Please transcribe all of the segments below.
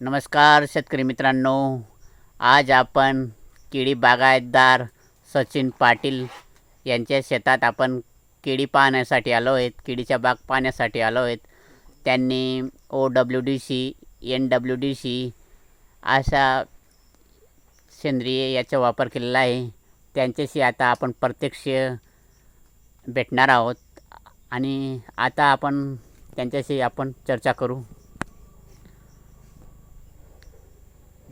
नमस्कार शेतकरी मित्रांनो. आज आपण केळी बागायतदार सचिन पाटील यांच्या शेतात आपण केळी पाहण्यासाठी आलो आहेत केळीच्या बाग पाहण्यासाठी आलो आहेत. त्यांनी O W D C N W D C अशा सेंद्रिय याचा वापर केलेला आहे. त्यांच्याशी आता आपण प्रत्यक्ष भेटणार आहोत आणि आता आपण त्यांच्याशी आपण चर्चा करू.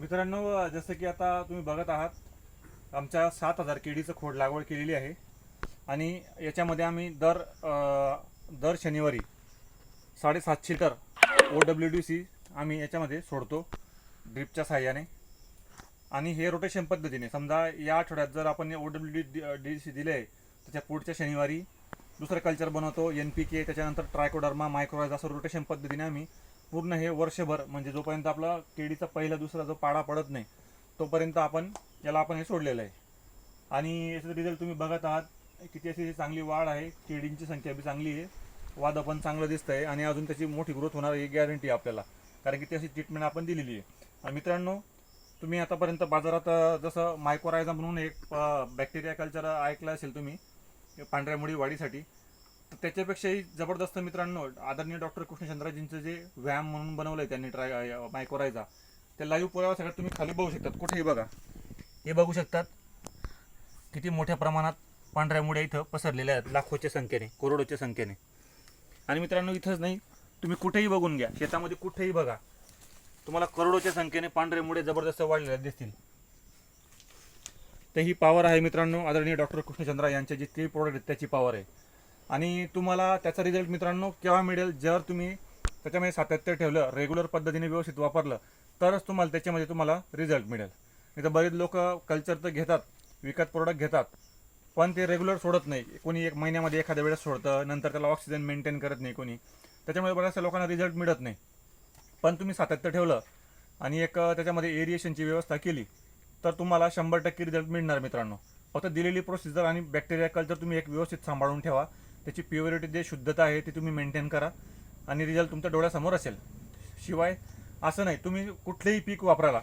मित्रांनो जसं की आता तुम्ही बघत आहात आमच्या सात हजार केळीचं खोड लागवड केलेली आहे. आणि याच्यामध्ये आम्ही दर दर शनिवारी साडेसातशे litre O W D C आम्ही याच्यामध्ये सोडतो ड्रिपच्या साह्याने. आणि हे रोटेशन पद्धतीने समजा या आठवड्यात जर आपण O W D D C दिले त्याच्या पुढच्या शनिवारी दुसरं कल्चर बनवतो एन पी के त्याच्यानंतर ट्रायकोडर्मा मायक्रोराज असं रोटेशन पद्धतीने आम्ही पूर्ण हे वर्षभर म्हणजे जोपर्यंत आपला केळीचा पहिला दुसरा जो पाडा पडत नाही तोपर्यंत आपण याला आपण हे सोडलेलं आहे. आणि याचा रिझल्ट तुम्ही बघत आहात किती अशी चांगली वाढ आहे केळींची संख्या बी चांगली आहे वाद पण चांगलं दिसतं आहे आणि अजून त्याची मोठी ग्रोथ होणार ही गॅरंटी आहे आपल्याला. कारण की त्याची ट्रीटमेंट आपण दिलेली आहे. आणि मित्रांनो तुम्ही आतापर्यंत बाजारात जसं मायकोरायझा म्हणून एक बॅक्टेरिया कल्चर ऐकलं असेल तुम्ही पांढऱ्या मुळी वाढीसाठी तर त्याच्यापेक्षाही जबरदस्त मित्रांनो आदरणीय डॉक्टर कृष्णचंद्राजींचं जे व्यायाम म्हणून बनवलं आहे त्यांनी ट्राय मायकोरायझा ते लाईव्ह पुरावा सगळ्यात तुम्ही खाली बघू शकतात. कुठेही बघा. हे बघू शकतात. किती मोठ्या प्रमाणात पांढऱ्या मुळ्या इथं पसरलेल्या आहेत लाखोच्या संख्येने करोडोच्या संख्येने. आणि मित्रांनो इथंच नाही तुम्ही कुठेही बघून घ्या. शेतामध्ये कुठेही बघा. तुम्हाला करोडोच्या संख्येने पांढरे मुळे जबरदस्त वाढलेले दिसतील. तर ही पॉवर आहे मित्रांनो आदरणीय डॉक्टर कृष्णचंद्रा यांचे जे क्ली प्रोडक्ट आहेत त्याची पॉवर आहे. आणि तुम्हाला त्याचा रिझल्ट मित्रांनो केव्हा मिळेल? जर तुम्ही त्याच्यामध्ये सातत्य ठेवलं रेग्युलर पद्धतीने व्यवस्थित वापरलं तरच तुम्हाला त्याच्यामध्ये तुम्हाला रिझल्ट मिळेल. नाही तर बरेच लोक कल्चर तर घेतात विकत प्रोडक्ट घेतात पण ते रेग्युलर सोडत नाही. कोणी एक महिन्यामध्ये एखाद्या वेळेस सोडतं नंतर त्याला ऑक्सिजन मेंटेन करत नाही कोणी. त्याच्यामुळे बऱ्याचशा लोकांना रिझल्ट मिळत नाही. पण तुम्ही सातत्य ठेवलं आणि एक त्याच्यामध्ये एरिएशनची व्यवस्था केली तर तुम्हाला शंभर टक्के रिझल्ट मिळणार मित्रांनो. फक्त दिलेली प्रोसिजर आणि बॅक्टेरिया कल्चर तुम्ही एक व्यवस्थित सांभाळून ठेवा. त्याची प्युरिटी जे शुद्धता आहे ती तुम्ही मेंटेन करा. आणि रिझल्ट तुमच्या डोळ्यासमोर असेल. शिवाय असं नाही तुम्ही कुठलेही पीक वापराला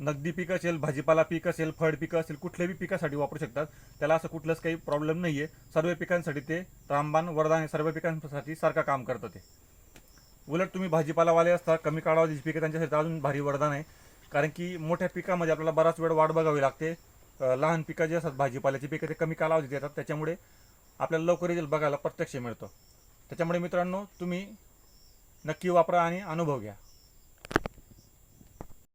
नगदी पीक असेल भाजीपाला पीक असेल फळ पिकं असेल कुठल्याही पिकासाठी वापरू शकतात. त्याला असं कुठलंच काही प्रॉब्लेम नाही आहे सर्व पिकांसाठी ते रामबाण वरदान सर्व पिकांसाठी सारखं काम करतं ते. उलट तुम्ही भाजीपालावाले असता कमी काळावधीची पिकं त्यांच्यासाठी अजून भारी वरदान आहे. कारण की मोठ्या पिकामध्ये आपल्याला बराच वेळ वाट बघावी लागते. लहान पिकं जे असतात भाजीपाल्याची पिकं ते कमी कालावधीत येतात. त्याच्यामुळे आपल्याला लवकर रिझल्ट बघायला प्रत्यक्ष मिळतो. त्याच्यामुळे मित्रांनो तुम्ही नक्की वापरा आणि अनुभव घ्या.